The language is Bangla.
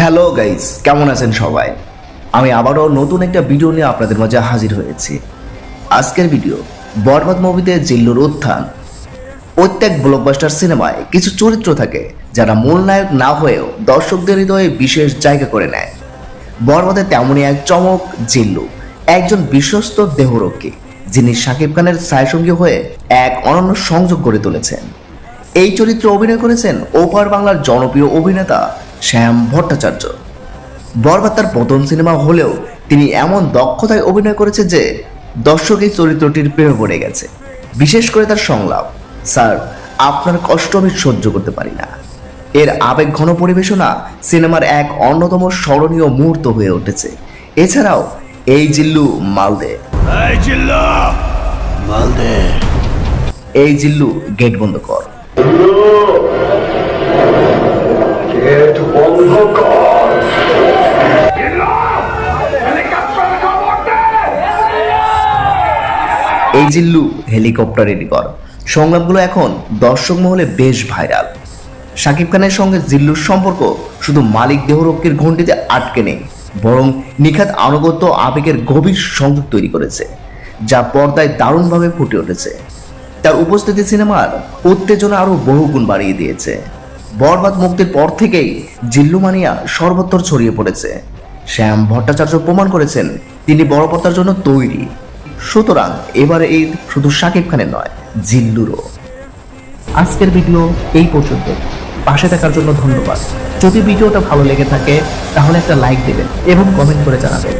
হ্যালো গাইস কেমন আছেন সবাই? আমি আবারও নতুন একটা ভিডিও নিয়ে আপনাদের মাঝে হাজির হয়েছি। আজকের ভিডিও বরবাদ মুভিতে জিল্লুর উত্থান। প্রত্যেক ব্লকবাস্টার সিনেমায় কিছু চরিত্র থাকে, যারা মূল নায়ক না হয়েও দর্শকদের হৃদয়ে বিশেষ জায়গা করে নেয়। বরবাদে তেমনই এক চমক, জিল্লু। একজন বিশ্বস্ত দেহরক্ষী, যিনি শাকিব খানের ছায়াসঙ্গী হয়ে এক অনন্য সংযোগ গড়ে তুলেছেন। এই চরিত্রে অভিনয় করেছেন ওপার বাংলার জনপ্রিয় অভিনেতা শ্যাম ভট্টাচার্য। বরবাদ তার প্রথম সিনেমা হলেও তিনি এমন দক্ষতায় অভিনয় করেছে যে দর্শক এই চরিত্রটির প্রেমে পড়ে গেছে। বিশেষ করে তার সংলাপ। স্যার আপনার কষ্ট আমি সহ্য করতে পারি না। এর আবেগ ঘন পরিবেশনা সিনেমার এক অন্যতম স্মরণীয় মুহূর্ত হয়ে উঠেছে। এছাড়াও এই জিল্লু মালদে। মালদে। এই জিল্লু গেট বন্ধ কর। এই জিল্লু হেলিকপ্টার রেডি কর সংলাপগুলো এখন দর্শক মহলে বেশ ভাইরাল। শাকিব খানের সঙ্গে জিল্লুর সম্পর্ক শুধু মালিক দেহরক্ষীর ঘণ্টিতে আটকে নেই, বরং নিখাত আনুগত্য আবেগের গভীর সংযোগ তৈরি করেছে, যা পর্দায় দারুণভাবে ফুটে উঠেছে। তার উপস্থিতি সিনেমার উত্তেজনা আরও বহুগুণ বাড়িয়ে দিয়েছে। বরবাদ মুক্তির পর থেকেই জিল্লু মানিয়া সর্বত্র ছড়িয়ে পড়েছে। শ্যাম ভট্টাচার্য প্রমাণ করেছেন, তিনি বড় জন্য তৈরি। সুতরাং এবারে ঈদ শুধু শাকিব খানের নয়, জিল্লুরও। আজকের ভিডিও এই পর্যন্ত। পাশে থাকার জন্য ধন্যবাদ। যদি ভিডিওটা ভালো লেগে থাকে, তাহলে একটা লাইক দেবেন এবং কমেন্ট করে জানাবেন।